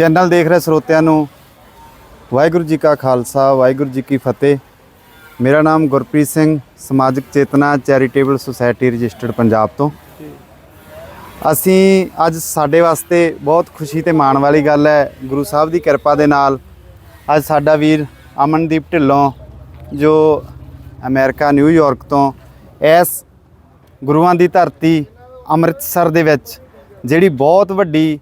Channel ਦੇਖ ਰਹੇ ਸਰੋਤਿਆਂ ਨੂੰ। ਵਾਹਿਗੁਰੂ ਜੀ ਕਾ ਖਾਲਸਾ, ਵਾਹਿਗੁਰੂ ਜੀ ਕੀ ਫਤਿਹ। ਮੇਰਾ ਨਾਮ Gurpreet Singh, Samajik Chetna charitable society registered Punjab ਤੋਂ। ਅਸੀਂ ਅੱਜ ਸਾਡੇ ਵਾਸਤੇ ਬਹੁਤ ਖੁਸ਼ੀ ਤੇ ਮਾਣ ਵਾਲੀ ਗੱਲ ਹੈ, ਗੁਰੂ ਸਾਹਿਬ ਦੀ ਕਿਰਪਾ ਦੇ ਨਾਲ ਅੱਜ ਸਾਡਾ ਵੀਰ ਅਮਨਦੀਪ ਢਿੱਲੋਂ, ਜੋ ਅਮਰੀਕਾ ਨਿਊਯਾਰਕ ਤੋਂ ਇਸ ਗੁਰੂਆਂ ਦੀ ਧਰਤੀ ਅੰਮ੍ਰਿਤਸਰ ਦੇ ਵਿੱਚ, ਜਿਹੜੀ ਬਹੁਤ ਵੱਡੀ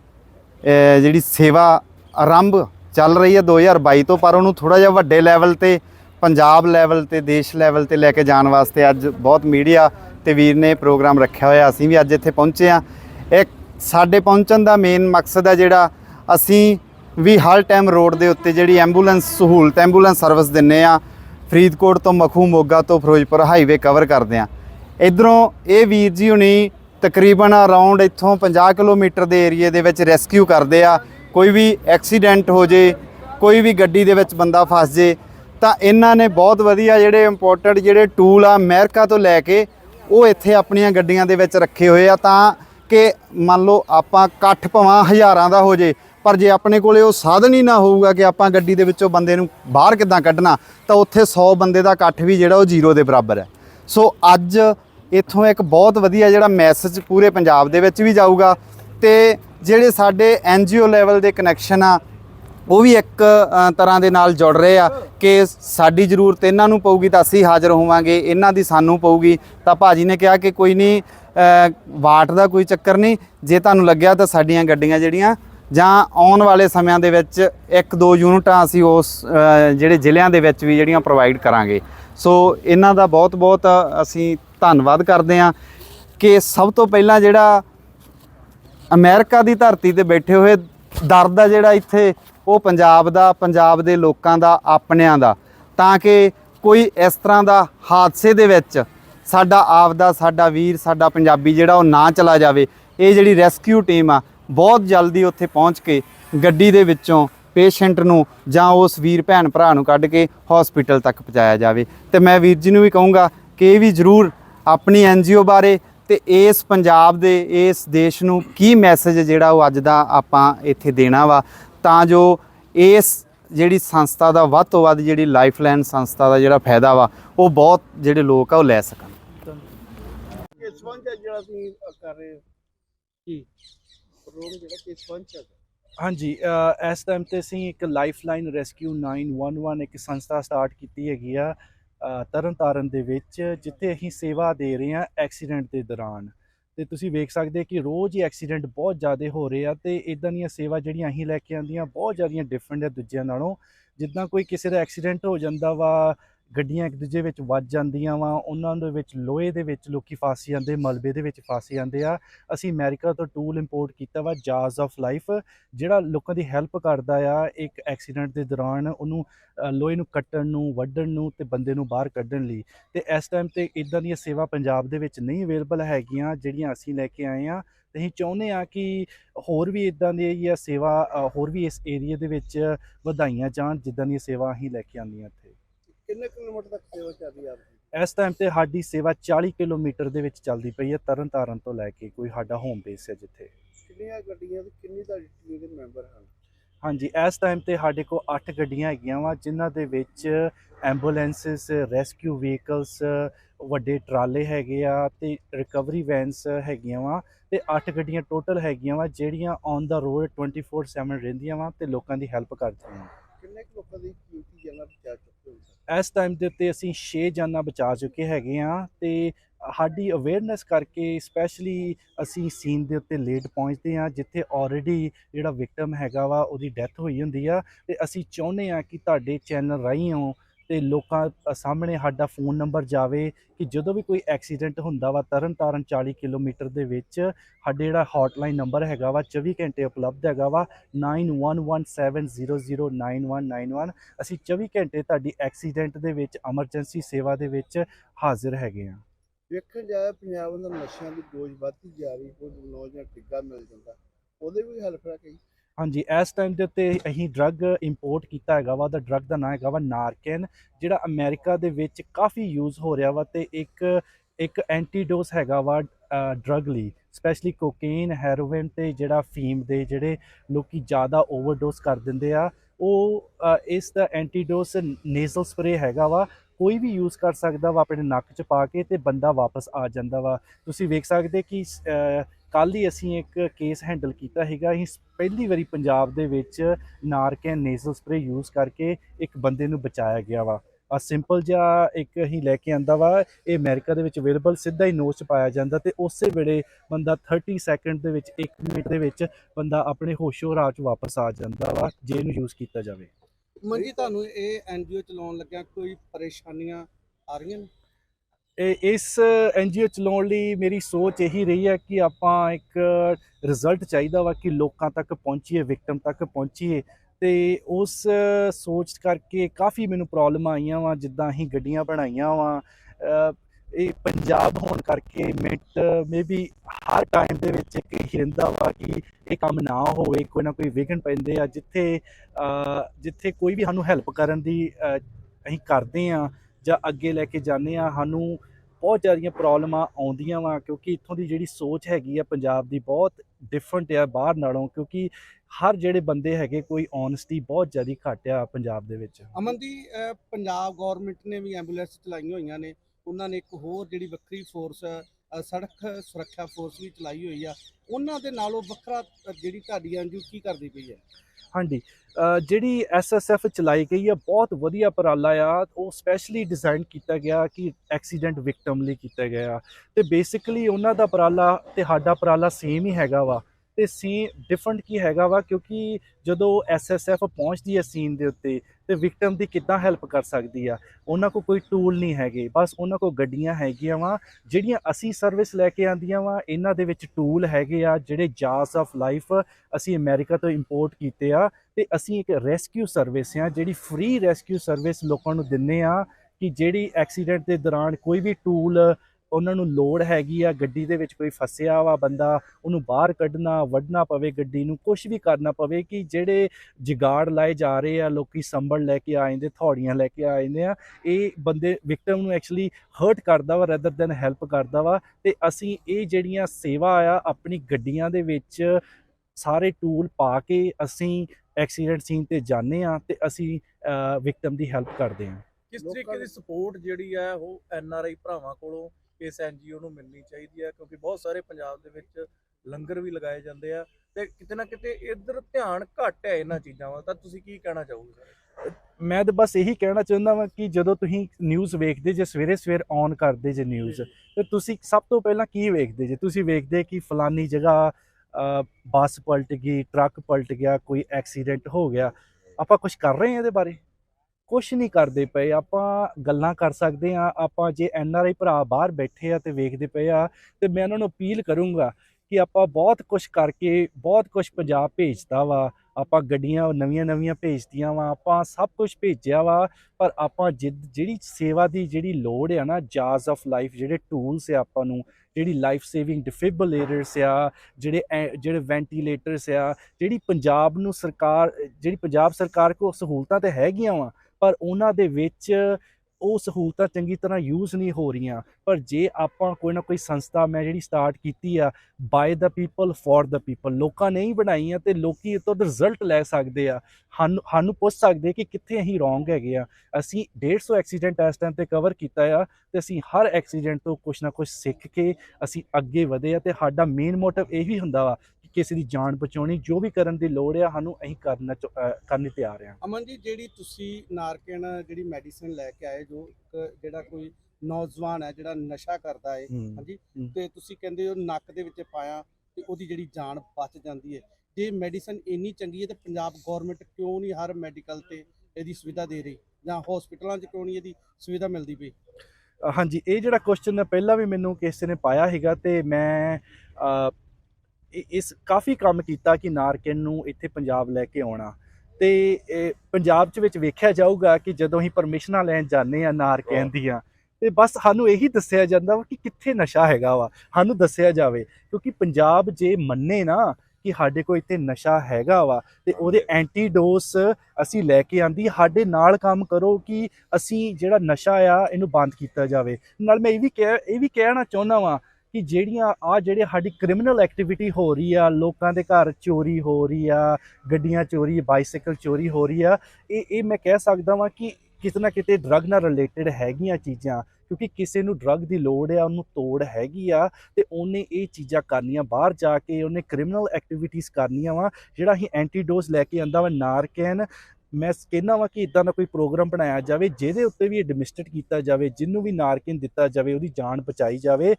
ਜਿਹੜੀ ਸੇਵਾ ਆਰੰਭ ਚੱਲ ਰਹੀ ਹੈ 2022 ਤੋਂ, ਪਰ ਉਹਨੂੰ ਥੋੜਾ ਜਿਹਾ ਵੱਡੇ ਲੈਵਲ ਤੇ, ਪੰਜਾਬ ਲੈਵਲ ਤੇ, ਦੇਸ਼ ਲੈਵਲ ਤੇ ਲੈ ਕੇ ਜਾਣ ਵਾਸਤੇ ਅੱਜ ਬਹੁਤ ਮੀਡੀਆ ਤੇ ਵੀਰ ਨੇ ਪ੍ਰੋਗਰਾਮ ਰੱਖਿਆ ਹੋਇਆ। ਅਸੀਂ ਵੀ ਅੱਜ ਇੱਥੇ ਪਹੁੰਚੇ ਆ ਇਹ ਸਾਡੇ ਪਹੁੰਚਣ ਦਾ ਮੇਨ ਮਕਸਦ ਹੈ ਜਿਹੜਾ ਅਸੀਂ ਵੀ ਹਰ ਟਾਈਮ ਰੋਡ ਦੇ ਉੱਤੇ ਜਿਹੜੀ ਐਂਬੂਲੈਂਸ ਸਹੂਲਤ ਐਂਬੂਲੈਂਸ ਸਰਵਿਸ ਦਿੰਨੇ ਆ ਫਰੀਦਕੋਟ ਤੋਂ ਮਖੂ ਮੋਗਾ ਤੋਂ ਫਿਰੋਜ਼ਪੁਰ ਹਾਈਵੇ ਕਵਰ ਕਰਦੇ ਆ ਇਧਰੋਂ ਇਹ ਵੀਰ ਜੀ ਹੁਣੀ ਤਕਰੀਬਨ ਅਰਾਊਂਡ ਇੱਥੋਂ 50 ਕਿਲੋਮੀਟਰ ਦੇ ਏਰੀਏ ਦੇ ਵਿੱਚ ਰੈਸਕਿਊ ਕਰਦੇ ਆ। ਕੋਈ ਵੀ ਐਕਸੀਡੈਂਟ ਹੋ ਜੇ, ਕੋਈ ਵੀ ਗੱਡੀ ਦੇ ਵਿੱਚ ਬੰਦਾ ਫਸ ਜੇ, ਤਾਂ ਇਹਨਾਂ ਨੇ ਬਹੁਤ ਵਧੀਆ ਜਿਹੜੇ ਇੰਪੋਰਟਡ ਜਿਹੜੇ ਟੂਲ ਆ ਅਮਰੀਕਾ ਤੋਂ ਲੈ ਕੇ, ਉਹ ਇੱਥੇ ਆਪਣੀਆਂ ਗੱਡੀਆਂ ਦੇ ਵਿੱਚ ਰੱਖੇ ਹੋਏ ਆ। ਤਾਂ ਕਿ ਮੰਨ ਲਓ ਆਪਾਂ ਇਕੱਠ ਭਵਾਂ ਹਜ਼ਾਰਾਂ ਦਾ ਹੋ ਜੇ, ਪਰ ਜੇ ਆਪਣੇ ਕੋਲੇ ਉਹ ਸਾਧਨ ਹੀ ਨਾ ਹੋਊਗਾ ਕਿ ਆਪਾਂ ਗੱਡੀ ਦੇ ਵਿੱਚੋਂ ਬੰਦੇ ਨੂੰ ਬਾਹਰ ਕਿੱਦਾਂ ਕੱਢਣਾ, ਤਾਂ ਉੱਥੇ 100 ਬੰਦੇ ਦਾ ਇਕੱਠ ਵੀ ਜਿਹੜਾ ਉਹ ਜ਼ੀਰੋ ਦੇ ਬਰਾਬਰ ਹੈ। ਸੋ ਅੱਜ ਇੱਥੋਂ ਇੱਕ ਬਹੁਤ ਵਧੀਆ ਜਿਹੜਾ ਮੈਸੇਜ ਪੂਰੇ ਪੰਜਾਬ ਦੇ ਵਿੱਚ ਵੀ ਜਾਊਗਾ ਤੇ ਜਿਹੜੇ ਸਾਡੇ ਐਨਜੀਓ ਲੈਵਲ ਦੇ ਕਨੈਕਸ਼ਨ ਆ, ਉਹ ਵੀ ਇੱਕ ਤਰ੍ਹਾਂ ਦੇ ਨਾਲ ਜੁੜ ਰਹੇ ਆ ਕਿ ਸਾਡੀ ਜ਼ਰੂਰਤ ਇਹਨਾਂ ਨੂੰ ਪਊਗੀ ਤਾਂ ਅਸੀਂ ਹਾਜ਼ਰ ਹੋਵਾਂਗੇ, ਇਹਨਾਂ ਦੀ ਸਾਨੂੰ ਪਊਗੀ। ਤਾਂ ਭਾਜੀ ਨੇ ਕਿਹਾ ਕਿ ਕੋਈ ਨਹੀਂ ਵਾਟ ਦਾ ਕੋਈ ਚੱਕਰ ਨਹੀਂ, ਜੇ ਤੁਹਾਨੂੰ ਲੱਗਿਆ ਤਾਂ ਸਾਡੀਆਂ ਗੱਡੀਆਂ ਜਿਹੜੀਆਂ, ਜਾਂ ਆਉਣ ਵਾਲੇ ਸਮਿਆਂ ਦੇ ਵਿੱਚ ਇੱਕ ਦੋ ਯੂਨਿਟਾਂ ਅਸੀਂ ਉਸ ਜਿਹੜੇ ਜ਼ਿਲ੍ਹਿਆਂ ਦੇ ਵਿੱਚ ਵੀ ਜਿਹੜੀਆਂ ਪ੍ਰੋਵਾਈਡ ਕਰਾਂਗੇ। ਸੋ ਇਹਨਾਂ ਦਾ ਬਹੁਤ ਬਹੁਤ ਅਸੀਂ ਧੰਨਵਾਦ ਕਰਦੇ ਹਾਂ ਕਿ ਸਭ ਤੋਂ ਪਹਿਲਾਂ ਜਿਹੜਾ ਅਮਰੀਕਾ ਦੀ ਧਰਤੀ ਤੇ ਬੈਠੇ ਹੋਏ ਦਰਦ ਆ ਜਿਹੜਾ ਇੱਥੇ, ਉਹ ਪੰਜਾਬ ਦਾ, ਪੰਜਾਬ ਦੇ ਲੋਕਾਂ ਦਾ, ਆਪਣਿਆਂ ਦਾ। ਤਾਂ ਕਿ ਕੋਈ ਇਸ ਤਰ੍ਹਾਂ ਦਾ ਹਾਦਸੇ ਦੇ ਵਿੱਚ ਸਾਡਾ ਆਪਦਾ ਸਾਡਾ ਵੀਰ, ਸਾਡਾ ਪੰਜਾਬੀ ਜਿਹੜਾ ਉਹ ਨਾ ਚਲਾ ਜਾਵੇ, ਇਹ ਜਿਹੜੀ ਰੈਸਕਿਊ ਟੀਮ ਆ, ਬਹੁਤ ਜਲਦੀ ਉੱਥੇ ਪਹੁੰਚ ਕੇ ਗੱਡੀ ਦੇ ਵਿੱਚੋਂ ਪੇਸ਼ੈਂਟ ਨੂੰ ਜਾਂ ਉਸ ਵੀਰ ਭੈਣ ਭਰਾ ਨੂੰ ਕੱਢ ਕੇ ਹਸਪੀਟਲ ਤੱਕ ਪਹੁੰਚਾਇਆ ਜਾਵੇ। ਤੇ ਮੈਂ ਵੀਰ ਜੀ ਨੂੰ ਵੀ ਕਹੂੰਗਾ ਕਿ ਇਹ ਵੀ ਜ਼ਰੂਰ ਆਪਣੀ ਐਨਜੀਓ ਬਾਰੇ ਤੇ ਇਸ ਪੰਜਾਬ ਦੇ, ਇਸ ਦੇਸ਼ ਨੂੰ ਕੀ ਮੈਸੇਜ ਜਿਹੜਾ ਉਹ ਅੱਜ ਦਾ ਆਪਾਂ ਇੱਥੇ ਦੇਣਾ ਵਾ? ਤਾਂ ਜੋ ਇਸ ਜਿਹੜੀ ਸੰਸਥਾ ਦਾ ਵੱਧ ਤੋਂ ਵੱਧ ਜਿਹੜੀ ਲਾਈਫਲਾਈਨ ਸੰਸਥਾ ਦਾ ਜਿਹੜਾ ਫਾਇਦਾ ਵਾ, ਉਹ ਬਹੁਤ ਜਿਹੜੇ ਲੋਕ ਆ ਉਹ ਲੈ ਸਕਣ। ਕਿਸ ਸੰਬੰਧ ਜਿਹੜਾ ਤੁਸੀਂ ਕਰ ਰਹੇ ਹੋ ਕੀ ਪ੍ਰੋਗਰਾਮ ਜਿਹੜਾ ਕਿਸ ਸੰਬੰਧ ਚ ਹਾਂਜੀ ਇਸ ਟਾਈਮ ਤੇ ਅਸੀਂ ਇੱਕ ਲਾਈਫਲਾਈਨ ਰੈਸਕਿਊ 911 ਇੱਕ ਸੰਸਥਾ ਸਟਾਰਟ ਕੀਤੀ ਹੈਗੀ ਆ। ਤਰਨਤਾਰਨ ਦੇ ਵਿੱਚ ਜਿੱਥੇ ਅਸੀਂ ਸੇਵਾ ਦੇ ਰਹੇ ਹਾਂ ਐਕਸੀਡੈਂਟ ਦੇ ਦੌਰਾਨ। ਤੇ ਤੁਸੀਂ ਵੇਖ ਸਕਦੇ ਕਿ ਰੋਜ਼ ਹੀ ਐਕਸੀਡੈਂਟ ਬਹੁਤ ਜ਼ਿਆਦਾ ਹੋ ਰਹੇ ਆ ਤੇ ਇਦਾਂ ਦੀਆਂ ਸੇਵਾ ਜਿਹੜੀਆਂ ਅਸੀਂ ਲੈ ਕੇ ਆਂਦੀਆਂ ਬਹੁਤ ਜ਼ਿਆਦੀਆਂ ਡਿਫਰੈਂਟ ਆ ਦੂਜਿਆਂ ਨਾਲੋਂ। ਜਿੱਦਾਂ ਕੋਈ ਕਿਸੇ ਦਾ ਐਕਸੀਡੈਂਟ ਹੋ ਜਾਂਦਾ ਵਾ ਗੱਡੀਆਂ ਇੱਕ ਦੂਜੇ ਵਿੱਚ ਵੱਜ ਜਾਂਦੀਆਂ ਵਾ, ਉਹਨਾਂ ਦੇ ਵਿੱਚ ਲੋਹੇ ਦੇ ਵਿੱਚ ਲੋਕੀ ਫਸ ਜਾਂਦੇ, ਮਲਬੇ ਦੇ ਵਿੱਚ ਫਸ ਜਾਂਦੇ ਆ। ਅਸੀਂ ਅਮਰੀਕਾ ਤੋਂ ਟੂਲ ਇੰਪੋਰਟ ਕੀਤਾ ਵਾ ਜਾਜ਼ ਆਫ ਲਾਈਫ ਜਿਹੜਾ ਲੋਕਾਂ ਦੀ ਹੈਲਪ ਕਰਦਾ ਆ, ਇੱਕ ਐਕਸੀਡੈਂਟ ਦੇ ਦੌਰਾਨ ਉਹਨੂੰ ਲੋਹੇ ਨੂੰ ਕੱਟਣ ਨੂੰ, ਵੱਢਣ ਨੂੰ ਤੇ ਬੰਦੇ ਨੂੰ ਬਾਹਰ ਕੱਢਣ ਲਈ। ਤੇ ਇਸ ਟਾਈਮ ਤੇ ਇਦਾਂ ਦੀਆਂ ਸੇਵਾ ਪੰਜਾਬ ਦੇ ਵਿੱਚ ਨਹੀਂ ਅਵੇਲੇਬਲ ਹੈਗੀਆਂ, ਜਿਹੜੀਆਂ ਅਸੀਂ ਲੈ ਕੇ ਆਏ ਆ। ਤੇ ਅਸੀਂ ਚਾਹੁੰਦੇ ਆ ਕਿ ਹੋਰ ਵੀ ਇਦਾਂ ਦੀ ਇਹ ਸੇਵਾ ਹੋਰ ਵੀ ਇਸ ਏਰੀਆ ਦੇ ਵਿੱਚ ਵਧਾਈਆਂ ਜਾਣ, ਜਿੱਦਾਂ ਦੀਆਂ ਸੇਵਾ ਅਸੀਂ ਲੈ ਕੇ ਆਉਂਦੀਆਂ ਇੱਥੇ। ਕਿੰਨੇ ਕਿਲੋਮੀਟਰ ਤੱਕ ਸੇਵਾ ਚੱਲ ਰਹੀ ਹੈ ਆਪਦੀ? ਇਸ ਟਾਈਮ ਤੇ ਸਾਡੀ ਸੇਵਾ 40 ਕਿਲੋਮੀਟਰ ਦੇ ਵਿੱਚ ਚੱਲਦੀ ਪਈ ਹੈ ਤਰਨਤਾਰਨ ਤੋਂ ਲੈ ਕੇ ਕੋਈ ਸਾਡਾ ਹੋਮ ਬੇਸ ਹੈ ਜਿੱਥੇ। ਕਿੰਨੀਆਂ ਗੱਡੀਆਂ ਤੇ ਕਿੰਨੀ ਤੁਹਾਡੀ ਟੀਮ ਦੇ ਮੈਂਬਰ ਹਨ? ਹਾਂਜੀ ਇਸ ਟਾਈਮ ਤੇ ਸਾਡੇ ਕੋਲ 8 ਗੱਡੀਆਂ ਹੈਗੀਆਂ ਵਾ ਜਿਨ੍ਹਾਂ ਦੇ ਵਿੱਚ ਐਂਬੂਲੈਂਸਸ ਰੈਸਕਿਊ ਵਹੀਕਲਸ ਵੱਡੇ ਟਰਾਲੇ ਹੈਗੇ ਆ ਤੇ ਰਿਕਵਰੀ ਵੈਨਸ ਹੈਗੀਆਂ ਵਾ ਤੇ 8 ਗੱਡੀਆਂ ਟੋਟਲ ਹੈਗੀਆਂ ਵਾ ਜਿਹੜੀਆਂ ਔਨ ਦਾ ਰੋਡ 24/7 ਰਹਿੰਦੀਆਂ ਵਾ ਤੇ ਲੋਕਾਂ ਦੀ ਹੈਲਪ ਕਰਦੀਆਂ ਕਿੰਨੇ ਕੁ ਲੋਕਾਂ ਦੀ ਕੀਮਤੀ ਜਾਨਾਂ ਬਚਾ ਇਸ ਟਾਈਮ ਦੇ ਉੱਤੇ ਅਸੀਂ 6 ਜਾਨਾਂ ਬਚਾ ਚੁੱਕੇ ਹੈਗੇ ਆ ਤੇ ਸਾਡੀ ਅਵੇਅਰਨੈਸ ਕਰਕੇ ਸਪੈਸ਼ਲੀ ਅਸੀਂ ਸੀਨ ਦੇ ਉੱਤੇ ਲੇਟ ਪਹੁੰਚਦੇ ਆ ਜਿੱਥੇ ਆਲਰੇਡੀ ਜਿਹੜਾ ਵਿਕਟਮ ਹੈਗਾ ਵਾ ਉਹਦੀ ਡੈਥ ਹੋਈ ਹੁੰਦੀ ਆ ਤੇ ਅਸੀਂ ਚਾਹੁੰਦੇ ਆ ਕਿ ਤੁਹਾਡੇ ਚੈਨਲ ਰਾਹੀਂ ਹੋ ਤੇ ਲੋਕਾਂ ਸਾਹਮਣੇ ਸਾਡਾ ਫੋਨ ਨੰਬਰ ਜਾਵੇ ਕਿ ਜਦੋਂ ਵੀ ਕੋਈ ਐਕਸੀਡੈਂਟ ਹੁੰਦਾ ਵਾ ਤਰਨ ਤਾਰਨ 40 ਕਿਲੋਮੀਟਰ ਦੇ ਵਿੱਚ, ਸਾਡੇ ਜਿਹੜਾ ਹੌਟਲਾਈਨ ਨੰਬਰ ਹੈਗਾ ਵਾ 24 ਘੰਟੇ ਉਪਲਬਧ ਹੈਗਾ ਵਾ 9117009191 ਅਸੀਂ 24 ਘੰਟੇ ਤੁਹਾਡੀ ਐਕਸੀਡੈਂਟ ਦੇ ਵਿੱਚ, ਐਮਰਜੈਂਸੀ ਸੇਵਾ ਦੇ ਵਿੱਚ ਹਾਜ਼ਰ ਹੈਗੇ ਆ ਵੇਖਣ ਜਾਏ ਪੰਜਾਬ ਅੰਦਰ ਨਸ਼ਿਆਂ ਦੀ ਦੋਜ ਵੱਧਦੀ ਜਾ ਰਹੀ, ਕੋਈ ਨੌਜਵਾਨ ਟਿੱਗਾ ਮਿਲ ਜਾਂਦਾ, ਉਹਦੇ ਵੀ ਹੈਲਪ ਕਈ? ਹਾਂਜੀ, ਇਸ ਟਾਈਮ ਦੇ ਉੱਤੇ ਅਸੀਂ ਡਰੱਗ ਇੰਪੋਰਟ ਕੀਤਾ ਹੈਗਾ ਵਾ ਦਾ ਡਰੱਗ ਦਾ ਨਾਮ ਹੈਗਾ ਵਾ ਨਾਰਕਨ ਜਿਹੜਾ ਅਮਰੀਕਾ ਦੇ ਵਿੱਚ ਕਾਫੀ ਯੂਜ਼ ਹੋ ਰਿਹਾ ਵਾ ਤੇ ਇੱਕ ਇੱਕ ਐਂਟੀਡੋਸ ਹੈਗਾ ਵਾ ਡਰੱਗ ਲਈ ਸਪੈਸ਼ਲੀ ਕੋਕੇਨ ਹੈਰੋਇਨ ਤੇ ਜਿਹੜਾ ਫੀਮ ਦੇ ਜਿਹੜੇ ਲੋਕੀ ਜ਼ਿਆਦਾ ਓਵਰਡੋਸ ਕਰ ਦਿੰਦੇ ਆ, ਉਹ ਇਸ ਦਾ ਐਂਟੀਡੋਸ ਨੇਜ਼ਲ ਸਪਰੇ ਹੈਗਾ ਵਾ, ਕੋਈ ਵੀ ਯੂਜ਼ ਕਰ ਸਕਦਾ ਵਾ, ਆਪਣੇ ਨੱਕ 'ਚ ਪਾ ਕੇ ਤੇ ਬੰਦਾ ਵਾਪਸ ਆ ਜਾਂਦਾ ਵਾ। ਤੁਸੀਂ ਵੇਖ ਸਕਦੇ ਕਿ ਕੱਲ ਹੀ ਅਸੀਂ ਇੱਕ ਕੇਸ ਹੈਂਡਲ ਕੀਤਾ ਹੈਗਾ ਅਸੀਂ ਪਹਿਲੀ ਵਾਰੀ ਪੰਜਾਬ ਦੇ ਵਿੱਚ ਨਾਰਕੈਨ ਨੇਜ਼ਲ ਸਪਰੇ ਯੂਜ਼ ਕਰਕੇ ਇੱਕ ਬੰਦੇ ਨੂੰ ਬਚਾਇਆ ਗਿਆ ਵਾ। ਆ ਸਿੰਪਲ ਜਿਹਾ ਇੱਕ ਹੀ ਲੈ ਕੇ ਆਂਦਾ ਵਾ। ਇਹ ਅਮਰੀਕਾ ਦੇ ਵਿੱਚ ਅਵੇਲੇਬਲ ਸਿੱਧਾ ਹੀ ਨੋਜ਼ 'ਚ ਪਾਇਆ ਜਾਂਦਾ ਤੇ ਉਸੇ ਵੇਲੇ ਬੰਦਾ 30 ਸੈਕਿੰਡ ਦੇ ਵਿੱਚ 1 ਮਿੰਟ ਦੇ ਵਿੱਚ ਬੰਦਾ ਆਪਣੇ ਹੋਸ਼ੋ ਰਾਜ 'ਚ ਵਾਪਸ ਆ ਜਾਂਦਾ ਵਾ, ਜੇ ਨੂੰ ਯੂਜ਼ ਕੀਤਾ ਜਾਵੇ। ਮਨ ਜੀ ਤੁਹਾਨੂੰ ਇਹ ਐਨਜੀਓ ਚਲਾਉਣ ਲੱਗਿਆ ਕੋਈ ਪਰੇਸ਼ਾਨੀਆਂ ਆ ਰਹੀਆਂ ਨੇ? ਇਸ ਐਨਜੀਓ ਚਲਾਉਣ ਲਈ ਮੇਰੀ ਸੋਚ ਇਹੀ ਰਹੀ ਹੈ ਕਿ ਆਪਾਂ ਇੱਕ ਰਿਜ਼ਲਟ ਚਾਹੀਦਾ ਵਾ ਕਿ ਲੋਕਾਂ ਤੱਕ ਪਹੁੰਚੀਏ ਵਿਕਟਮ ਤੱਕ ਪਹੁੰਚੀਏ। ਤੇ ਉਸ ਸੋਚ ਕਰਕੇ ਕਾਫੀ ਮੈਨੂੰ ਪ੍ਰੋਬਲਮ ਆਈਆਂ ਵਾ, ਜਿੱਦਾਂ ਅਸੀਂ ਗੱਡੀਆਂ ਬਣਾਈਆਂ ਵਾ। ਇਹ ਪੰਜਾਬ ਹੋਣ ਕਰਕੇ ਮਿੰਟ ਮੇਬੀ ਹਰ ਟਾਈਮ ਦੇ ਵਿੱਚ ਇੱਕ ਹੀ ਰਹਿੰਦਾ ਵਾ ਕਿ ਇਹ ਕੰਮ ਨਾ ਹੋਵੇ, ਕੋਈ ਨਾ ਕੋਈ ਵਿਘਨ ਪੈਂਦੇ ਆ। ਜਿੱਥੇ ਜਿੱਥੇ ਕੋਈ ਵੀ ਸਾਨੂੰ ਹੈਲਪ ਕਰਨ ਦੀ ਅਸੀਂ ਕਰਦੇ ਆ ਜਾਂ ਅੱਗੇ ਲੈ ਕੇ ਜਾਂਦੇ ਆ, ਸਾਨੂੰ ਬਹੁਤ ਜ਼ਿਆਦੀਆਂ ਪ੍ਰੋਬਲਮਾਂ ਆਉਂਦੀਆਂ ਵਾ, ਕਿਉਂਕਿ ਇੱਥੋਂ ਦੀ ਜਿਹੜੀ ਸੋਚ ਹੈਗੀ ਆ ਪੰਜਾਬ ਦੀ ਬਹੁਤ ਡਿਫਰੈਂਟ ਆ ਬਾਹਰ ਨਾਲੋਂ, ਕਿਉਂਕਿ ਹਰ ਜਿਹੜੇ ਬੰਦੇ ਹੈਗੇ ਕੋਈ ਓਨੈਸਟੀ ਬਹੁਤ ਜ਼ਿਆਦਾ ਘੱਟ ਆ ਪੰਜਾਬ ਦੇ ਵਿੱਚ। ਅਮਨ ਜੀ ਪੰਜਾਬ ਗਵਰਨਮੈਂਟ ਨੇ ਵੀ ਐਂਬੂਲੈਂਸ ਚਲਾਈਆਂ ਹੋਈਆਂ ਨੇ, ਉਹਨਾਂ ਨੇ ਇੱਕ ਹੋਰ ਜਿਹੜੀ ਵੱਖਰੀ ਫੋਰਸ ਸੜਕ ਸੁਰੱਖਿਆ ਫੋਰਸ ਵੀ ਚਲਾਈ ਹੋਈ ਆ। ਉਹਨਾਂ ਦੇ ਨਾਲੋਂ ਵੱਖਰਾ ਜਿਹੜੀ ਤੁਹਾਡੀ ਐਨਜੀਓ ਕੀ ਕਰਦੀ ਪਈ ਹੈ? ਹਾਂਜੀ ਅ, ਜਿਹੜੀ ਐਸਐਸਐਫ ਚਲਾਈ ਗਈ ਆ ਬਹੁਤ ਵਧੀਆ ਉਪਰਾਲਾ ਆ। ਉਹ ਸਪੈਸ਼ਲੀ ਡਿਜ਼ਾਈਨ ਕੀਤਾ ਗਿਆ ਕਿ ਐਕਸੀਡੈਂਟ ਵਿਕਟਮ ਲਈ ਕੀਤਾ ਗਿਆ। ਤੇ ਬੇਸਿਕਲੀ ਉਹਨਾਂ ਦਾ ਉਪਰਾਲਾ ਤੇ ਸਾਡਾ ਉਪਰਾਲਾ ਸੇਮ ਹੀ ਹੈਗਾ ਵਾ। ਤੇ ਸੀ ਡਿਫਰੈਂਟ ਕੀ ਹੈਗਾ ਵਾ, ਕਿਉਂਕਿ ਜਦੋਂ ਐਸਐਸਐਫ ਪਹੁੰਚਦੀ ਹੈ ਸੀਨ ਦੇ ਉੱਤੇ, ਤੇ ਵਿਕਟਮ ਦੀ ਕਿੱਦਾਂ ਹੈਲਪ ਕਰ ਸਕਦੀ ਆ? ਉਹਨਾਂ ਕੋਲ ਕੋਈ ਟੂਲ ਨਹੀਂ ਹੈਗੇ, ਬਸ ਉਹਨਾਂ ਕੋਲ ਗੱਡੀਆਂ ਹੈਗੀਆਂ ਵਾ, ਜਿਹੜੀਆਂ ਅਸੀਂ ਸਰਵਿਸ ਲੈ ਕੇ ਆਂਦੀਆਂ ਵਾ, ਇਹਨਾਂ ਦੇ ਵਿੱਚ ਟੂਲ ਹੈਗੇ ਆ, ਜਿਹੜੇ ਜਾਸ ਆਫ ਲਾਈਫ ਅਸੀਂ ਅਮਰੀਕਾ ਤੋਂ ਇੰਪੋਰਟ ਕੀਤੇ ਆ, ਤੇ ਅਸੀਂ ਇੱਕ ਰੈਸਕਿਊ ਸਰਵਿਸ ਆ, ਜਿਹੜੀ ਫ੍ਰੀ ਰੈਸਕਿਊ ਸਰਵਿਸ ਲੋਕਾਂ ਨੂੰ ਦਿੰਨੇ ਆ, ਕਿ ਜਿਹੜੀ ਐਕਸੀਡੈਂਟ ਦੇ ਦੌਰਾਨ ਕੋਈ ਵੀ ਟੂਲ ਉਹਨਾਂ ਨੂੰ ਲੋੜ ਹੈਗੀ ਆ, ਗੱਡੀ ਦੇ ਵਿੱਚ ਕੋਈ ਫਸਿਆ ਵਾ ਬੰਦਾ, ਉਹਨੂੰ ਬਾਹਰ ਕੱਢਣਾ, ਵੱਢਣਾ ਪਵੇ ਗੱਡੀ ਨੂੰ ਕੁਝ ਵੀ ਕਰਨਾ ਪਵੇ ਕਿ ਜਿਹੜੇ ਜਿਗਾੜ ਲਾਏ ਜਾ ਰਹੇ ਆ, ਲੋਕੀ ਸੰਭਲ ਲੈ ਕੇ ਆ ਜਾਂਦੇ, ਥੌੜੀਆਂ ਲੈ ਕੇ ਆ ਜਾਂਦੇ ਆ, ਇਹ ਬੰਦੇ ਵਿਕਟਮ ਨੂੰ ਐਕਚੁਅਲੀ ਹਰਟ ਕਰਦਾ ਵਾ ਰੈਦਰ ਦੈਨ ਹੈਲਪ ਕਰਦਾ ਵਾ ਤੇ ਅਸੀਂ ਇਹ ਜਿਹੜੀਆਂ ਸੇਵਾ ਆ, ਆਪਣੀ ਗੱਡੀਆਂ ਦੇ ਵਿੱਚ ਸਾਰੇ ਟੂਲ ਪਾ ਕੇ ਅਸੀਂ ਐਕਸੀਡੈਂਟ ਸੀਨ ਤੇ ਜਾਂਦੇ ਆ ਤੇ ਅਸੀਂ ਵਿਕਟਮ ਦੀ ਹੈਲਪ ਕਰਦੇ ਆ। ਕਿਸ ਤਰੀਕੇ ਦੀ ਸਪੋਰਟ ਜਿਹੜੀ ਆ ਉਹ ਐਨ ਆਰ ਆਈ ਭਰਾਵਾਂ ਕੋਲੋਂ ਇਸ ਐਨਜੀਓ ਨੂੰ ਮਿਲਣੀ ਚਾਹੀਦੀ ਹੈ ਕਿਉਂਕਿ ਬਹੁਤ ਸਾਰੇ ਪੰਜਾਬ ਦੇ ਵਿੱਚ ਲੰਗਰ ਵੀ ਲਗਾਏ ਜਾਂਦੇ ਆ ਤੇ ਕਿਤੇ ਨਾ ਕਿਤੇ ਇੱਧਰ ਧਿਆਨ ਘੱਟ ਹੈ ਇਹਨਾਂ ਚੀਜ਼ਾਂ ਵੱਲ। ਤਾਂ ਤੁਸੀਂ ਕੀ ਕਹਿਣਾ ਚਾਹੋਗੇ ਸਰ? ਮੈਂ ਤਾਂ ਬਸ ਇਹੀ ਕਹਿਣਾ ਚਾਹੁੰਦਾ ਵਾਂ ਕਿ ਜਦੋਂ ਤੁਸੀਂ ਨਿਊਜ਼ ਵੇਖਦੇ ਜੇ ਸਵੇਰੇ ਸਵੇਰ ਔਨ ਕਰਦੇ ਜੇ ਨਿਊਜ਼ ਤੇ ਤੁਸੀਂ ਸਭ ਤੋਂ ਪਹਿਲਾਂ ਕੀ ਵੇਖਦੇ ਜੇ? ਤੁਸੀਂ ਵੇਖਦੇ ਕਿ ਫਲਾਨੀ ਜਗ੍ਹਾ ਬੱਸ ਪਲਟ ਗਈ ਟਰੱਕ ਪਲਟ ਗਿਆ ਕੋਈ ਐਕਸੀਡੈਂਟ ਹੋ ਗਿਆ। ਆਪਾਂ ਕੁਝ ਕਰ ਰਹੇ ਹਾਂ ਇਹਦੇ ਬਾਰੇ? ਕੁਝ ਨਹੀਂ ਕਰਦੇ ਪਏ। ਆਪਾਂ ਗੱਲਾਂ ਕਰ ਸਕਦੇ ਆ ਆਪਾਂ ਜੇ ਐਨ ਆਰ ਆਈ ਭਰਾ ਬਾਹਰ ਬੈਠੇ ਆ ਤੇ ਵੇਖਦੇ ਪਏ ਆ ਤੇ ਮੈਂ ਉਹਨਾਂ ਨੂੰ ਅਪੀਲ ਕਰੂੰਗਾ ਕਿ ਆਪਾਂ ਬਹੁਤ ਕੁਝ ਕਰਕੇ, ਬਹੁਤ ਕੁਝ ਪੰਜਾਬ ਭੇਜਦਾ ਵਾ। ਆਪਾਂ ਗੱਡੀਆਂ ਨਵੀਆਂ ਨਵੀਆਂ ਭੇਜਦੀਆਂ ਵਾ। ਆਪਾਂ ਸਭ ਕੁਝ ਭੇਜਿਆ ਵਾ। ਪਰ ਆਪਾਂ ਜਿ- ਜਿਹੜੀ ਸੇਵਾ ਦੀ ਜਿਹੜੀ ਲੋੜ ਆ ਨਾ ਜਾਜ਼ ਆਫ ਲਾਈਫ ਜਿਹੜੇ ਟੂਲਸ ਆ ਆਪਾਂ ਨੂੰ, ਜਿਹੜੀ ਲਾਈਫ ਸੇਵਿੰਗ ਡਿਫਿਬਰੇਟਰਸ ਆ, ਜਿਹੜੇ ਐ- ਜਿਹੜੇ ਵੈਂਟੀਲੇਟਰਸ ਆ, ਜਿਹੜੀ ਪੰਜਾਬ ਨੂੰ ਸਰਕਾਰ, ਜਿਹੜੀ ਪੰਜਾਬ ਸਰਕਾਰ ਕੋਲ ਸਹੂਲਤਾਂ ਤੇ ਹੈਗੀਆਂ ਵਾ ਪਰ ਉਹਨਾਂ ਦੇ ਵਿੱਚ ਉਹ ਸਹੂਲਤਾਂ ਚੰਗੀ ਤਰ੍ਹਾਂ ਯੂਜ਼ ਨਹੀਂ ਹੋ ਰਹੀਆਂ। ਪਰ ਜੇ ਆਪਾਂ ਕੋਈ ਨਾ ਕੋਈ ਸੰਸਥਾ ਮੈਂ ਜਿਹੜੀ ਸਟਾਰਟ ਕੀਤੀ ਆ by the people for the people ਲੋਕਾਂ ਨੇ ਹੀ ਬਣਾਈ ਆ ਤੇ ਲੋਕੀ ਇਹ ਤੋਂ ਰਿਜ਼ਲਟ ਲੈ ਸਕਦੇ ਆ। ਸਾਨੂੰ ਸਾਨੂੰ ਪੁੱਛ ਸਕਦੇ ਕਿ ਕਿੱਥੇ ਅਸੀਂ ਰੋਂਗ ਹੈਗੇ ਆ। ਅਸੀਂ 150 ਐਕਸੀਡੈਂਟ ਇਸ ਟਾਈਮ ਤੇ ਕਵਰ ਕੀਤਾ ਆ ਤੇ ਅਸੀਂ ਹਰ ਐਕਸੀਡੈਂਟ ਤੋਂ ਕੁਝ ਨਾ ਕੁਝ ਸਿੱਖ ਕੇ ਅਸੀਂ ਅੱਗੇ ਵਧੇ ਆ ਤੇ ਸਾਡਾ ਮੇਨ ਮੋਟਿਵ ਇਹ ਵੀ ਹੁੰਦਾ ਵਾ ਕਿ ਕਿਸੇ ਦੀ ਜਾਨ ਬਚਾਉਣੀ, ਜੋ ਵੀ ਕਰਨ ਦੀ ਲੋੜ ਆ, ਸਾਨੂੰ ਅਸੀਂ ਕਰਨਾ ਚਾਹ- ਕਰਨੀ ਤਿਆਰ ਆ। ਅਮਨ ਜੀ, ਜਿਹੜੀ ਤੁਸੀਂ ਨਾਰਕਨ ਜਿਹੜੀ ਮੈਡੀਸਨ ਲੈ ਕੇ ਆਏ ਜੋ ਇੱਕ ਜਿਹੜਾ ਕੋਈ ਨੌਜਵਾਨ ਹੈ ਜਿਹੜਾ ਨਸ਼ਾ ਕਰਦਾ ਹੈ ਹਾਂਜੀ। ਤੇ ਤੁਸੀਂ ਕਹਿੰਦੇ ਹੋ ਨੱਕ ਦੇ ਵਿੱਚ ਪਾਇਆ ਤੇ ਉਹਦੀ ਜਿਹੜੀ ਜਾਨ ਬਚ ਜਾਂਦੀ ਹੈ ਜੇ ਮੈਡੀਸਨ ਇੰਨੀ ਚੰਗੀ ਹੈ ਤੇ ਪੰਜਾਬ ਗਵਰਨਮੈਂਟ ਕਿਉਂ ਨਹੀਂ ਹਰ ਮੈਡੀਕਲ ਤੇ ਇਹਦੀ ਸੁਵਿਧਾ ਦੇ ਰਹੀ? ਜਾਂ ਹਸਪੀਟਲਾਂ 'ਚ ਕਿਉਂ ਨਹੀਂ ਇਹਦੀ ਸੁਵਿਧਾ ਮਿਲਦੀ ਪਈ? ਹਾਂਜੀ ਇਹ ਜਿਹੜਾ ਕੁਐਸਚਨ ਪਹਿਲਾਂ ਵੀ ਮੈਨੂੰ ਕਿਸੇ ਨੇ ਪਾਇਆ ਹੈਗਾ ਤੇ ਮੈਂ ਇਸ ਕਾਫੀ ਕੰਮ ਕੀਤਾ ਕਿ ਨਾਰਕਨ ਨੂੰ ਇੱਥੇ ਪੰਜਾਬ ਲੈ ਕੇ ਆਉਣਾ। ਤੇ ਪੰਜਾਬ 'ਚ ਵਿੱਚ ਵੇਖਿਆ ਜਾਊਗਾ ਕਿ ਜਦੋਂ ਅਸੀਂ ਪਰਮਿਸ਼ਨਾਂ ਲੈਣ ਜਾਂਦੇ ਆ ਨਾਰਕਨ ਦੀਆਂ ਤੇ ਬਸ ਸਾਨੂੰ ਇਹੀ ਦੱਸਿਆ ਜਾਂਦਾ ਵਾ ਕਿ ਕਿੱਥੇ ਨਸ਼ਾ ਹੈਗਾ ਵਾ। ਸਾਨੂੰ ਦੱਸਿਆ ਜਾਵੇ ਕਿਉਂਕਿ ਪੰਜਾਬ ਜੇ ਮੰਨੇ ਨਾ ਕਿ ਸਾਡੇ ਕੋਲ ਇੱਥੇ ਨਸ਼ਾ ਹੈਗਾ ਵਾ ਤੇ ਉਹਦੇ ਐਂਟੀਡੋਸ ਅਸੀਂ ਲੈ ਕੇ ਆਂਦੀ ਸਾਡੇ ਨਾਲ ਕੰਮ ਕਰੋ ਕਿ ਅਸੀਂ ਜਿਹੜਾ ਨਸ਼ਾ ਆ ਇਹਨੂੰ ਬੰਦ ਕੀਤਾ ਜਾਵੇ। ਨਾਲ ਮੈਂ ਇਹ ਵੀ ਕਹਿ ਇਹ ਵੀ ਕਹਿਣਾ ਚਾਹੁੰਦਾ ਵਾਂ ਕਿ ਜਿਹੜੀਆਂ ਆ ਜਿਹੜੇ ਸਾਡੀ ਕ੍ਰਿਮੀਨਲ ਐਕਟੀਵਿਟੀ ਹੋ ਰਹੀ ਆ, ਲੋਕਾਂ ਦੇ ਘਰ ਚੋਰੀ ਹੋ ਰਹੀ ਆ, ਗੱਡੀਆਂ ਚੋਰੀ ਬਾਈਸਾਈਕਲ ਚੋਰੀ ਹੋ ਰਹੀ ਆ, ਇਹ ਇਹ ਮੈਂ ਕਹਿ ਸਕਦਾ ਵਾਂ ਕਿ ਕਿਤੇ ਨਾ ਕਿਤੇ ਡਰੱਗ ਨਾਲ ਰਿਲੇਟਡ ਹੈਗੀਆਂ ਚੀਜ਼ਾਂ, ਕਿਉਂਕਿ ਕਿਸੇ ਨੂੰ ਡਰੱਗ ਦੀ ਲੋੜ ਆ, ਉਹਨੂੰ ਤੋੜ ਹੈਗੀ ਆ, ਤੇ ਉਹਨੇ ਇਹ ਚੀਜ਼ਾਂ ਕਰਨੀਆਂ ਬਾਹਰ ਜਾ ਕੇ, ਉਹਨੇ ਕ੍ਰਿਮੀਨਲ ਐਕਟੀਵਿਟੀਜ਼ ਕਰਨੀਆਂ ਵਾ, ਜਿਹੜਾ ਅਸੀਂ ਐਂਟੀਡੋਸ ਲੈ ਕੇ ਆਂਦਾ ਵਾ, ਨਾਰਕੈਨ, ਮੈਂ ਕਹਿੰਦਾ ਵਾਂ ਕਿ ਇਦਾਂ ਦਾ ਕੋਈ ਪ੍ਰੋਗਰਾਮ ਬਣਾਇਆ ਜਾਵੇ, ਜਿਹਦੇ ਉੱਤੇ ਵੀ ਐਡਮਿਨਿਸਟ੍ਰੇਟ ਕੀਤਾ ਜਾਵੇ, ਜਿਹਨੂੰ ਵੀ ਨਾਰਕੈਨ ਦਿੱਤਾ ਜਾਵੇ, ਉਹਦੀ ਜਾਨ ਬਚਾਈ ਜਾਵੇ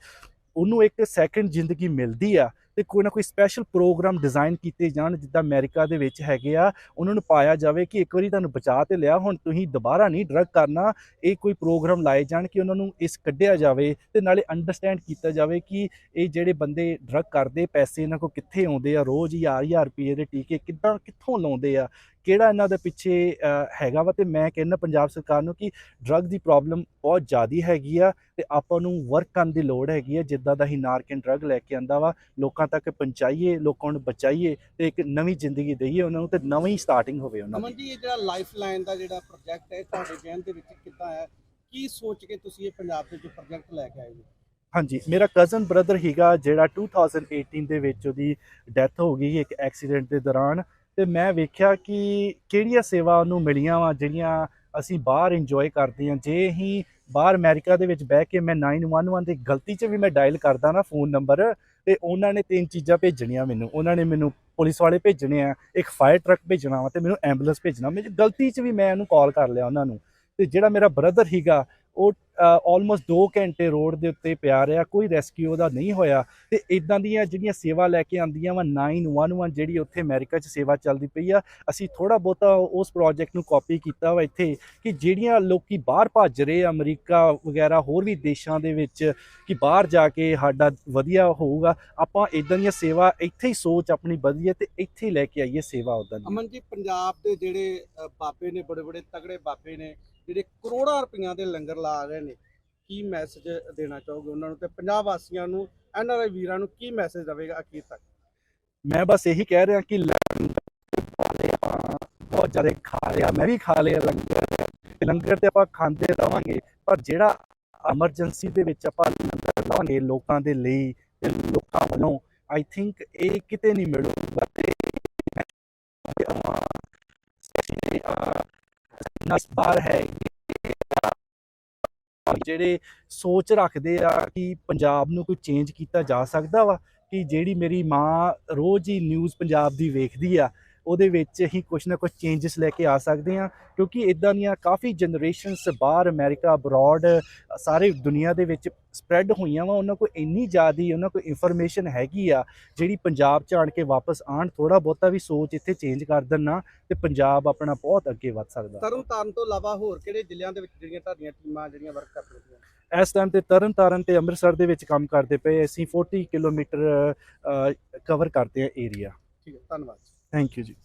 ਉਹਨੂੰ ਇੱਕ ਸੈਕੰਡ ਜ਼ਿੰਦਗੀ ਮਿਲਦੀ ਆ ਤੇ ਕੋਈ ਨਾ ਕੋਈ ਸਪੈਸ਼ਲ ਪ੍ਰੋਗਰਾਮ ਡਿਜ਼ਾਈਨ ਕੀਤੇ ਜਾਣ, ਜਿੱਦਾਂ ਅਮਰੀਕਾ ਦੇ ਵਿੱਚ ਹੈਗੇ ਆ, ਉਹਨਾਂ ਨੂੰ ਪਾਇਆ ਜਾਵੇ ਕਿ ਇੱਕ ਵਾਰੀ ਤੁਹਾਨੂੰ ਬਚਾ ਤੇ ਲਿਆ, ਹੁਣ ਤੁਸੀਂ ਦੁਬਾਰਾ ਨਹੀਂ ਡਰੱਗ ਕਰਨਾ, ਇਹ ਕੋਈ ਪ੍ਰੋਗਰਾਮ ਲਾਏ ਜਾਣ ਕਿ ਉਹਨਾਂ ਨੂੰ ਇਸ ਕੱਢਿਆ ਜਾਵੇ ਤੇ ਨਾਲੇ ਅੰਡਰਸਟੈਂਡ ਕੀਤਾ ਜਾਵੇ ਕਿ ਇਹ ਜਿਹੜੇ ਬੰਦੇ ਡਰੱਗ ਕਰਦੇ, ਪੈਸੇ ਇਹਨਾਂ ਕੋ ਕਿੱਥੇ ਆਉਂਦੇ ਆ, ਰੋਜ਼ ਹਜ਼ਾਰ ਹਜ਼ਾਰ ਰੁਪਏ ਦੇ ਟੀਕੇ ਕਿੱਦਾਂ, ਕਿੱਥੋਂ ਲਾਉਂਦੇ ਆ ਕਿਹੜਾ ਇਹਨਾਂ ਦੇ ਪਿੱਛੇ ਹੈਗਾ ਵਾ? ਤੇ ਮੈਂ ਕਹਿੰਦਾ ਪੰਜਾਬ ਸਰਕਾਰ ਨੂੰ ਕਿ ਡਰੱਗ ਦੀ ਪ੍ਰੋਬਲਮ ਬਹੁਤ ਜ਼ਿਆਦੀ ਹੈਗੀ ਆ ਤੇ ਆਪਾਂ ਨੂੰ ਵਰਕ ਕਰਨ ਦੀ ਲੋੜ ਹੈਗੀ ਆ ਜਿੱਦਾਂ ਦਾ ਹੀ ਨਾਰਕਨ ਡਰੱਗ ਲੈ ਕੇ ਆਂਦਾ ਵਾ ਲੋਕਾਂ ਤੱਕ ਪਹੁੰਚਾਈਏ ਲੋਕਾਂ ਨੂੰ ਬਚਾਈਏ ਤੇ ਇੱਕ ਨਵੀਂ ਜ਼ਿੰਦਗੀ ਦਈਏ ਉਹਨਾਂ ਨੂੰ ਤੇ ਨਵੀਂ ਸਟਾਰਟਿੰਗ ਹੋਵੇ ਉਹਨਾਂ ਦੀ। ਅਮਨ ਜੀ ਇਹ ਜਿਹੜਾ ਲਾਈਫ ਲਾਈਨ ਦਾ ਜਿਹੜਾ ਪ੍ਰੋਜੈਕਟ ਹੈ ਤੁਹਾਡੇ ਜਹਿਨ ਦੇ ਵਿੱਚ ਕਿੱਦਾਂ ਹੈ? ਕੀ ਸੋਚ ਕੇ ਤੁਸੀਂ ਇਹ ਪੰਜਾਬ ਦੇ ਜੋ ਪ੍ਰੋਜੈਕਟ ਲੈ ਕੇ ਆਏ ਹੋ? ਹਾਂਜੀ ਮੇਰਾ ਕਜ਼ਨ ਬ੍ਰਦਰ ਹੀਗਾ ਜਿਹੜਾ 2018 ਦੇ ਵਿੱਚ ਉਹਦੀ ਡੈਥ ਹੋ ਗਈ ਇੱਕ ਐਕਸੀਡੈਂਟ ਦੇ ਦੌਰਾਨ। ਤੇ ਮੈਂ ਵੇਖਿਆ ਕਿ ਕਿਹੜੀਆਂ ਸੇਵਾ ਉਹਨੂੰ ਮਿਲੀਆਂ ਵਾ, ਜਿਹੜੀਆਂ ਅਸੀਂ ਬਾਹਰ ਇੰਜੋਏ ਕਰਦੇ ਹਾਂ। ਜੇ ਹੀ ਬਾਹਰ ਅਮਰੀਕਾ ਦੇ ਵਿੱਚ ਬਹਿ ਕੇ ਮੈਂ 911 ਦੀ ਗਲਤੀ 'ਚ ਵੀ ਮੈਂ ਡਾਇਲ ਕਰਦਾ ਨਾ ਫੋਨ ਨੰਬਰ ਤੇ ਉਹਨਾਂ ਨੇ ਤਿੰਨ ਚੀਜ਼ਾਂ ਭੇਜਣੀਆਂ ਮੈਨੂੰ। ਉਹਨਾਂ ਨੇ ਮੈਨੂੰ ਪੁਲਿਸ ਵਾਲੇ ਭੇਜਣੇ ਆ, ਇੱਕ ਫਾਇਰ ਟਰੱਕ ਭੇਜਣਾ ਵਾ ਤੇ ਮੈਨੂੰ ਐਂਬੂਲੈਂਸ ਭੇਜਣਾ। ਮੇਰੀ ਗਲਤੀ 'ਚ ਵੀ ਮੈਂ ਉਹਨੂੰ ਕਾਲ ਕਰ ਲਿਆ ਉਹਨਾਂ ਨੂੰ। ਤੇ ਜਿਹੜਾ ਮੇਰਾ ਬ੍ਰਦਰ ਹੀਗਾ ਉਹ ਆਲਮੋਸਟ 2 ਘੰਟੇ ਰੋਡ ਦੇ ਉੱਤੇ ਪਿਆ ਰਿਹਾ, ਕੋਈ ਰੈਸਕਿਊ ਉਹਦਾ ਨਹੀਂ ਹੋਇਆ। ਤੇ ਇਦਾਂ ਦੀਆਂ ਜਿਹੜੀਆਂ ਸੇਵਾ ਲੈ ਕੇ ਆਂਦੀਆਂ ਵਾ 911 ਜਿਹੜੀ ਉੱਥੇ ਅਮਰੀਕਾ 'ਚ ਸੇਵਾ ਚੱਲਦੀ ਪਈ ਆ, ਅਸੀਂ ਥੋੜਾ ਬਹੁਤਾ ਉਸ ਪ੍ਰੋਜੈਕਟ ਨੂੰ ਕਾਪੀ ਕੀਤਾ ਵਾ ਇੱਥੇ ਕਿ ਜਿਹੜੀਆਂ ਲੋਕੀ ਬਾਹਰ ਭੱਜ ਰਹੇ ਆ, ਅਮਰੀਕਾ ਵਗੈਰਾ, ਹੋਰ ਵੀ ਦੇਸ਼ਾਂ ਦੇ ਵਿੱਚ ਕਿ ਬਾਹਰ ਜਾ ਕੇ ਸਾਡਾ ਵਧੀਆ ਹੋਊਗਾ, ਆਪਾਂ ਇਦਾਂ ਦੀਆਂ ਸੇਵਾ ਇੱਥੇ ਹੀ ਸੋਚ ਆਪਣੀ ਬਦਲੀਏ ਤੇ ਇੱਥੇ ਹੀ ਲੈ ਕੇ ਆਈਏ ਸੇਵਾ ਉਦਾਂ ਦੀ। ਅਮਨ ਜੀ, ਪੰਜਾਬ ਦੇ ਜਿਹੜੇ ਬਾਬੇ ਨੇ ਬੜੇ ਬੜੇ ਤਗੜੇ ਬਾਬੇ ਨੇ ਜਿਹੜੇ ਕਰੋੜਾਂ ਰੁਪਈਆਂ ਦੇ ਲੰਗਰ ਲਾ ਰਹੇ ਨੇ, ਕੀ ਮੈਸੇਜ ਦੇਣਾ ਚਾਹੋਗੇ ਉਹਨਾਂ ਨੂੰ ਤੇ ਪੰਜਾਬ ਵਾਸੀਆਂ ਨੂੰ ਐਨ ਆਰ ਆਈ ਵੀਰਾਂ ਨੂੰ ਕੀ ਮੈਸੇਜ ਦੇਵੇਗਾ ਅਖੀਰ ਤੱਕ? ਮੈਂ ਬਸ ਇਹੀ ਕਹਿ ਰਿਹਾ ਕਿ ਲੰਗਰ ਬਹੁਤ ਜ਼ਿਆਦਾ ਖਾ ਲਿਆ ਮੈਂ ਵੀ ਖਾ ਲਿਆ ਲੰਗਰ ਲੰਗਰ ਤੇ ਆਪਾਂ ਖਾਂਦੇ ਰਵਾਂਗੇ, ਪਰ ਜਿਹੜਾ ਐਮਰਜੈਂਸੀ ਦੇ ਵਿੱਚ ਆਪਾਂ ਲੰਗਰ ਲਾਵਾਂਗੇ ਲੋਕਾਂ ਦੇ ਲਈ ਤੇ ਲੋਕਾਂ ਵੱਲੋਂ ਆਈ ਥਿੰਕ ਇਹ ਕਿਤੇ ਨਹੀਂ ਮਿਲੂਗਾ ਤੇ ਨਸ ਬਾਹਰ ਹੈ ਜਿਹੜੇ ਸੋਚ ਰੱਖਦੇ ਆ ਕਿ ਪੰਜਾਬ ਨੂੰ ਕੋਈ ਚੇਂਜ ਕੀਤਾ ਜਾ ਸਕਦਾ ਵਾ, ਕਿ ਜਿਹੜੀ ਮੇਰੀ ਮਾਂ ਰੋਜ਼ ਹੀ ਨਿਊਜ਼ ਪੰਜਾਬ ਦੀ ਵੇਖਦੀ ਆ ਉਹਦੇ ਵਿੱਚ ਹੀ ਕੁਝ ਨਾ ਕੁਝ ਚੇਂਜਸ ਲੈ ਕੇ ਆ ਸਕਦੇ ਆ ਕਿਉਂਕਿ ਇਦਾਂ ਦੀਆਂ ਕਾਫੀ ਜਨਰੇਸ਼ਨਸ ਬਾਹਰ ਅਮਰੀਕਾ ਅਬਰੋਡ ਸਾਰੇ ਦੁਨੀਆ ਦੇ ਵਿੱਚ ਸਪਰੈਡ ਹੋਈਆਂ ਵਾ ਉਹਨਾਂ ਕੋਲ ਇੰਨੀ ਜ਼ਿਆਦੀ ਉਹਨਾਂ ਕੋਲ ਇਨਫੋਰਮੇਸ਼ਨ ਹੈਗੀ ਆ ਜਿਹੜੀ ਪੰਜਾਬ ਚ ਆਣ ਕੇ ਵਾਪਸ ਆਣ ਥੋੜਾ ਬਹੁਤਾ ਵੀ ਸੋਚ ਇੱਥੇ ਚੇਂਜ ਕਰ ਦੇਣ ਤੇ ਪੰਜਾਬ ਆਪਣਾ ਬਹੁਤ ਅੱਗੇ ਵੱਧ ਸਕਦਾ। ਤਰਨ ਤਾਰਨ ਤੋਂ ਇਲਾਵਾ ਹੋਰ ਕਿਹੜੇ ਜ਼ਿਲ੍ਹਿਆਂ ਦੇ ਵਿੱਚ ਜਿਹੜੀਆਂ ਤੁਹਾਡੀਆਂ ਟੀਮਾਂ ਜਿਹੜੀਆਂ ਵਰਕ ਕਰ ਰਹੀਆਂ ਇਸ ਟਾਈਮ ਤੇ ਤਰਨ ਤਾਰਨ ਤੇ ਅੰਮ੍ਰਿਤਸਰ ਦੇ ਵਿੱਚ ਕੰਮ ਕਰਦੇ ਪਏ ਅਸੀਂ 40 ਕਿਲੋਮੀਟਰ ਕਵਰ ਕਰਦੇ ਆ ਏਰੀਆ ਠੀਕ ਹੈ ਧੰਨਵਾਦ ਥੈਂਕ ਯੂ ਜੀ